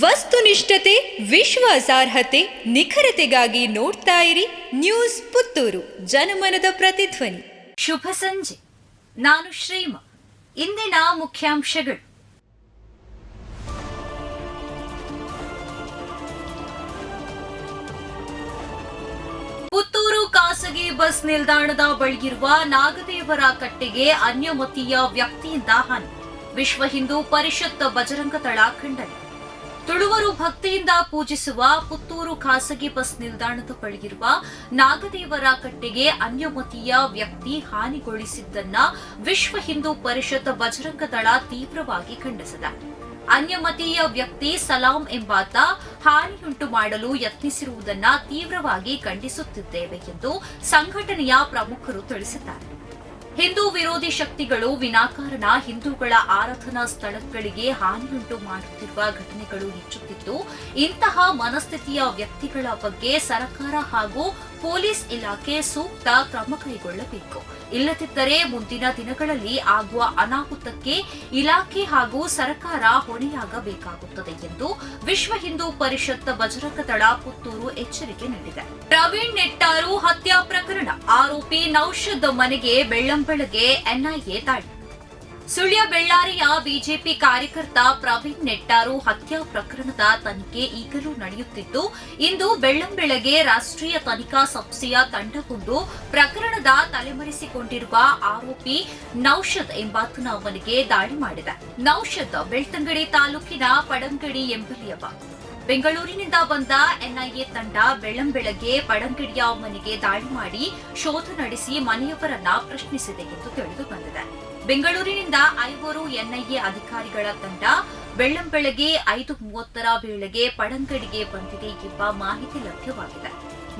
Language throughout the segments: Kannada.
ವಸ್ತುನಿಷ್ಠತೆ, ವಿಶ್ವಾಸಾರ್ಹತೆ, ನಿಖರತೆಗಾಗಿ ನೋಡ್ತಾ ಇರಿ ನ್ಯೂಸ್ ಪುತ್ತೂರು, ಜನಮನದ ಪ್ರತಿಧ್ವನಿ. ಶುಭ ಸಂಜೆ. ನಾನು ಶ್ರೀಮ. ಇಂದಿನ ಮುಖ್ಯಾಂಶಗಳು. ಪುತ್ತೂರು ಖಾಸಗಿ ಬಸ್ ನಿಲ್ದಾಣದ ಬಳಿಯಿರುವ ನಾಗದೇವರ ಕಟ್ಟೆಗೆ ಅನ್ಯಮತೀಯ ವ್ಯಕ್ತಿಯಿಂದ ಹಾನಿ. ವಿಶ್ವ ಹಿಂದೂ ಪರಿಷತ್ ಬಜರಂಗ ತಳ ಖಂಡನೆ. ತುಳುವರು ಭಕ್ತಿಯಿಂದ ಪೂಜಿಸುವ ಪುತ್ತೂರು ಖಾಸಗಿ ಬಸ್ ನಿಲ್ದಾಣದ ಬಳಿಯಿರುವ ನಾಗದೇವರ ಕಟ್ಟೆಗೆ ಅನ್ಯಮತೀಯ ವ್ಯಕ್ತಿ ಹಾನಿಗೊಳಿಸಿದ್ದನ್ನ ವಿಶ್ವ ಹಿಂದೂ ಪರಿಷತ್ ಬಜರಂಗ ದಳ ತೀವ್ರವಾಗಿ ಖಂಡಿಸಿದೆ. ಅನ್ಯಮತೀಯ ವ್ಯಕ್ತಿ ಸಲಾಂ ಎಂಬಾತ ಹಾನಿಯುಂಟು ಮಾಡಲು ಯತ್ನಿಸಿರುವುದನ್ನ ತೀವ್ರವಾಗಿ ಖಂಡಿಸುತ್ತಿದ್ದೇವೆ ಎಂದು ಸಂಘಟನೆಯ ಪ್ರಮುಖರು ತಿಳಿಸಿದ್ದಾರೆ. ಹಿಂದೂ ವಿರೋಧಿ ಶಕ್ತಿಗಳು ವಿನಾಕಾರಣ ಹಿಂದೂಗಳ ಆರಾಧನಾ ಸ್ಥಳಗಳಿಗೆ ಹಾನಿಯುಂಟು ಮಾಡುತ್ತಿರುವ ಘಟನೆಗಳು ಹೆಚ್ಚುತ್ತಿದ್ದು, ಇಂತಹ ಮನಸ್ಥಿತಿಯ ವ್ಯಕ್ತಿಗಳ ಬಗ್ಗೆ ಸರ್ಕಾರ ಹಾಗೂ ಪೊಲೀಸ್ ಇಲಾಖೆ ಸೂಕ್ತ ಕ್ರಮ ಕೈಗೊಳ್ಳಬೇಕು. ಇಲ್ಲದಿದ್ದರೆ ಮುಂದಿನ ದಿನಗಳಲ್ಲಿ ಆಗುವ ಅನಾಹುತಕ್ಕೆ ಇಲಾಖೆ ಹಾಗೂ ಸರ್ಕಾರ ಹೊಣೆಯಾಗಬೇಕಾಗುತ್ತದೆ ಎಂದು ವಿಶ್ವ ಹಿಂದೂ ಪರಿಷತ್ ಬಜರಂಗ ದಳ ಪುತ್ತೂರು ಎಚ್ಚರಿಕೆ ನೀಡಿದೆ. ಪ್ರವೀಣ್ ನೆಟ್ಟಾರು ಹತ್ಯಾ ಪ್ರಕರಣ, ಆರೋಪಿ ನೌಷದ್ ಮನೆಗೆ ಬೆಳ್ಳಂಬೆಳಗ್ಗೆ ಎನ್ಐಎ ದಾಳಿ. ಸುಳ್ಯ ಬೆಳ್ಳಾರಿಯ ಬಿಜೆಪಿ ಕಾರ್ಯಕರ್ತ ಪ್ರವೀಣ್ ನೆಟ್ಟಾರು ಹತ್ಯಾ ಪ್ರಕರಣದ ತನಿಖೆ ಈಗಲೂ ನಡೆಯುತ್ತಿದ್ದು, ಇಂದು ಬೆಳ್ಳಂಬೆಳಗ್ಗೆ ರಾಷ್ಟ್ರೀಯ ತನಿಖಾ ಸಂಸ್ಥೆಯ ತಂಡಗೊಂಡು ಪ್ರಕರಣದ ತಲೆಮರೆಸಿಕೊಂಡಿರುವ ಆರೋಪಿ ನೌಷದ್ ಎಂಬಾತನ ಅವನಿಗೆ ದಾಳಿ ಮಾಡಿದೆ. ನೌಷದ್ ಬೆಳ್ತಂಗಡಿ ತಾಲೂಕಿನ ಪಡಂಗಡಿ ಎಂಬಲಿಯವ ಬೆಂಗಳೂರಿನಿಂದ ಬಂದ ಎನ್ಐಎ ತಂಡ ಬೆಳ್ಳಂಬೆಳಗ್ಗೆ ಪಡಂಗಡಿಯ ಮನೆಗೆ ದಾಳಿ ಮಾಡಿ ಶೋಧ ನಡೆಸಿ ಮನೆಯವರನ್ನ ಪ್ರಶ್ನಿಸಿದೆ ಎಂದು ತಿಳಿದು ಬಂದಿದೆ. ಬೆಂಗಳೂರಿನಿಂದ ಐವರು ಎನ್ಐಎ ಅಧಿಕಾರಿಗಳ ತಂಡ ಬೆಳ್ಳಂಬೆಳಗ್ಗೆ ಐದು ಮೂವತ್ತರ ವೇಳೆಗೆ ಪಡಂಗಡಿಗೆ ಬಂದಿದೆ ಎಂಬ ಮಾಹಿತಿ ಲಭ್ಯವಾಗಿದೆ.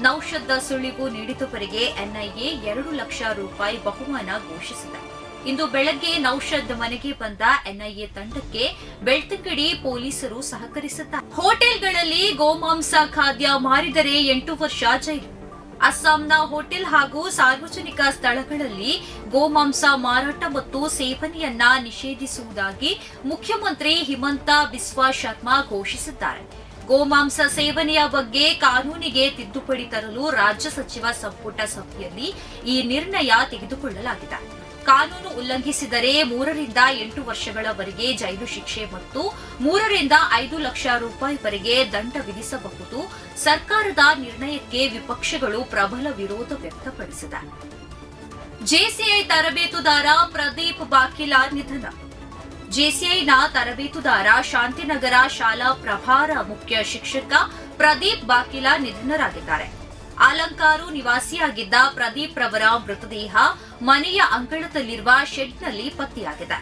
ನೌಷದ ಸುಳಿವು ನೀಡಿದವರಿಗೆ ಎನ್ಐಎ ಎರಡು ಲಕ್ಷ ರೂಪಾಯಿ ಬಹುಮಾನ ಘೋಷಿಸಿದೆ. ಇಂದು ಬೆಳಗ್ಗೆ ನೌಷದ್ ಮನೆಗೆ ಬಂದ ಎನ್ಐಎ ತಂಡಕ್ಕೆ ಬೆಳ್ತಂಗಡಿ ಪೊಲೀಸರು ಸಹಕರಿಸುತ್ತಾರೆ ಹೋಟೆಲ್ಗಳಲ್ಲಿ ಗೋಮಾಂಸ ಖಾದ್ಯ ಮಾರಿದರೆ ಎಂಟು ವರ್ಷ ಜೈಲು. ಅಸ್ಸಾಂನ ಹೋಟೆಲ್ ಹಾಗೂ ಸಾರ್ವಜನಿಕ ಸ್ಥಳಗಳಲ್ಲಿ ಗೋಮಾಂಸ ಮಾರಾಟ ಮತ್ತು ಸೇವನೆಯನ್ನ ನಿಷೇಧಿಸುವುದಾಗಿ ಮುಖ್ಯಮಂತ್ರಿ ಹಿಮಂತ ಬಿಸ್ವಾ ಶರ್ಮಾ ಘೋಷಿಸಿದ್ದಾರೆ. ಗೋಮಾಂಸ ಸೇವನೆಯ ಬಗ್ಗೆ ಕಾನೂನಿಗೆ ತಿದ್ದುಪಡಿ ತರಲು ರಾಜ್ಯ ಸಚಿವ ಸಂಪುಟ ಸಭೆಯಲ್ಲಿ ಈ ನಿರ್ಣಯ ತೆಗೆದುಕೊಳ್ಳಲಾಗಿದೆ. ಕಾನೂನು ಉಲ್ಲಂಘಿಸಿದರೆ ಮೂರರಿಂದ ಎಂಟು ವರ್ಷಗಳವರೆಗೆ ಜೈಲು ಶಿಕ್ಷೆ ಮತ್ತು ಮೂರರಿಂದ ಐದು ಲಕ್ಷ ರೂಪಾಯಿವರೆಗೆ ದಂಡ ವಿಧಿಸಬಹುದು. ಸರ್ಕಾರದ ನಿರ್ಣಯಕ್ಕೆ ವಿಪಕ್ಷಗಳು ಪ್ರಬಲ ವಿರೋಧ ವ್ಯಕ್ತಪಡಿಸಿದೆ. ಜೆಸಿಐ ತರಬೇತುದಾರ ಪ್ರದೀಪ್ ಬಾಕಿಲಾ ನಿಧನ. ಜೆಸಿಐನ ತರಬೇತುದಾರ ಶಾಂತಿನಗರ ಶಾಲಾ ಪ್ರಭಾರ ಮುಖ್ಯ ಶಿಕ್ಷಕ ಪ್ರದೀಪ್ ಬಾಕಿಲಾ ನಿಧನರಾಗಿದ್ದಾರೆ. ಅಲಂಕಾರು ನಿವಾಸಿಯಾಗಿದ್ದ ಪ್ರದೀಪ್ ರವರ ಮೃತದೇಹ ಮನೆಯ ಅಂಗಳದಲ್ಲಿರುವ ಶೆಡ್ನಲ್ಲಿ ಪತ್ತೆಯಾಗಿದೆ.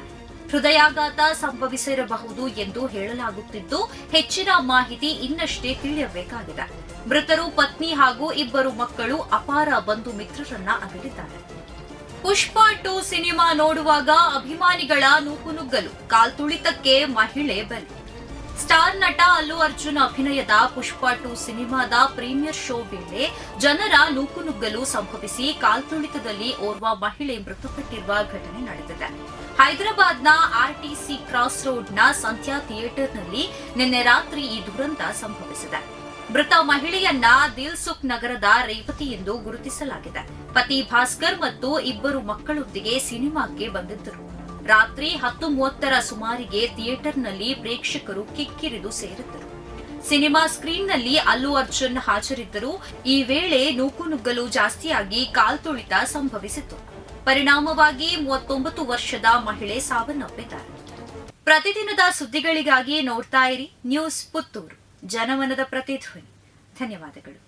ಹೃದಯಾಘಾತ ಸಂಭವಿಸಿರಬಹುದು ಎಂದು ಹೇಳಲಾಗುತ್ತಿದ್ದು, ಹೆಚ್ಚಿನ ಮಾಹಿತಿ ಇನ್ನಷ್ಟೇ ತಿಳಿಯಬೇಕಾಗಿದೆ. ಮೃತರು ಪತ್ನಿ ಹಾಗೂ ಇಬ್ಬರು ಮಕ್ಕಳು ಅಪಾರ ಬಂಧು ಮಿತ್ರರನ್ನ ಅಗಲಿದ್ದಾರೆ ಪುಷ್ಪ ಟು ಸಿನಿಮಾ ನೋಡುವಾಗ ಅಭಿಮಾನಿಗಳ ನೂಕುನುಗ್ಗಲು ಕಾಲ್ತುಳಿತಕ್ಕೆ ಮಹಿಳೆ ಬಲಿ. ಸ್ಟಾರ್ ನಟ ಅಲ್ಲು ಅರ್ಜುನ್ ಅಭಿನಯದ ಪುಷ್ಪ ಟು ಸಿನಿಮಾದ ಪ್ರೀಮಿಯರ್ ಶೋ ವೇಳೆ ಜನರ ನೂಕುನುಗ್ಗಲು ಸಂಭವಿಸಿ ಕಾಲ್ತುಳಿತದಲ್ಲಿ ಓರ್ವ ಮಹಿಳೆ ಮೃತಪಟ್ಟಿರುವ ಘಟನೆ ನಡೆದಿದೆ. ಹೈದರಾಬಾದ್ನ ಆರ್ಟಿಸಿ ಕ್ರಾಸ್ ರೋಡ್ನ ಸಂಧ್ಯಾ ಥಿಯೇಟರ್ನಲ್ಲಿ ನಿನ್ನೆ ರಾತ್ರಿ ಈ ದುರಂತ ಸಂಭವಿಸಿದೆ. ಮೃತ ಮಹಿಳೆಯನ್ನ ದಿಲ್ಸುಖ್ ನಗರದ ರೇವತಿ ಎಂದು ಗುರುತಿಸಲಾಗಿದೆ. ಪತಿ ಭಾಸ್ಕರ್ ಮತ್ತು ಇಬ್ಬರು ಮಕ್ಕಳೊಂದಿಗೆ ಸಿನಿಮಾಕ್ಕೆ ಬಂದಿದ್ದರು. ರಾತ್ರಿ ಹತ್ತು ಮೂವತ್ತರ ಸುಮಾರಿಗೆ ಥಿಯೇಟರ್ನಲ್ಲಿ ಪ್ರೇಕ್ಷಕರು ಕಿಕ್ಕಿರಿದು ಸೇರಿದ್ದರು. ಸಿನಿಮಾ ಸ್ಕ್ರೀನ್ನಲ್ಲಿ ಅಲ್ಲು ಅರ್ಜುನ್ ಹಾಜರಿದ್ದರು. ಈ ವೇಳೆ ನೂಕುನುಗ್ಗಲು ಜಾಸ್ತಿಯಾಗಿ ಕಾಲ್ತುಳಿತ ಸಂಭವಿಸಿತು. ಪರಿಣಾಮವಾಗಿ ಮೂವತ್ತೊಂಬತ್ತು ವರ್ಷದ ಮಹಿಳೆ ಸಾವನ್ನಪ್ಪಿದ್ದಾರೆ. ಪ್ರತಿದಿನದ ಸುದ್ದಿಗಳಿಗಾಗಿ ನೋಡ್ತಾ ಇರಿ ನ್ಯೂಸ್ ಪುತ್ತೂರು. ಜನಮನದ ಪ್ರತಿಧ್ವನಿ. ಧನ್ಯವಾದಗಳು.